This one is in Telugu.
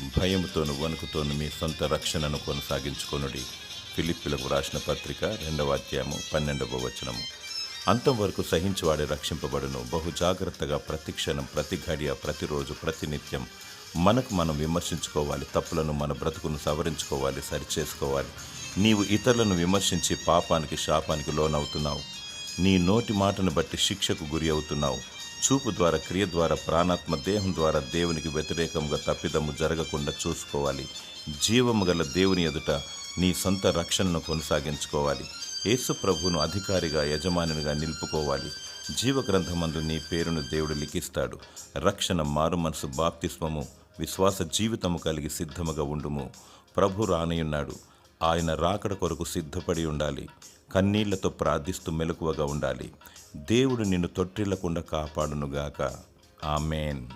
భయముతోను వణుకుతోను మీ సొంత రక్షణను కొనసాగించుకొనుడి. ఫిలిప్పులకు రాసిన పత్రిక రెండవ అధ్యాయము పన్నెండవ వచనము. అంతం వరకు సహించువాడే రక్షింపబడును. బహు జాగ్రత్తగా ప్రతి క్షణం ప్రతి ఘడియ ప్రతిరోజు ప్రతినిత్యం మనకు మనం విమర్శించుకోవాలి. తప్పులను మన బ్రతుకును సవరించుకోవాలి సరిచేసుకోవాలి. నీవు ఇతరులను విమర్శించి పాపానికి శాపానికి లోనవుతున్నావు. నీ నోటి మాటను బట్టి శిక్షకు గురి అవుతున్నావు. చూపు ద్వారా క్రియ ద్వారా ప్రాణాత్మ దేహం ద్వారా దేవునికి వ్యతిరేకంగా తప్పిదము జరగకుండా చూసుకోవాలి. జీవము గల దేవుని ఎదుట నీ సొంత రక్షణను కొనసాగించుకోవాలి. యేసు ప్రభువును అధికారిగా యజమానునిగా నిలుపుకోవాలి. జీవగ్రంథమందు నీ పేరును దేవుడు లిఖిస్తాడు. రక్షణ మారు మనసు బాప్తిస్మము విశ్వాస జీవితము కలిగి సిద్ధముగా ఉండుము. ప్రభు రానయున్నాడు. ఆయన రాకడ కొరకు సిద్ధపడి ఉండాలి. కన్నీళ్ళతో ప్రార్థిస్తూ మెలకువగా ఉండాలి. దేవుడు నిన్ను తొట్టిల్లకుండా కాపాడునుగాక. ఆమెన్.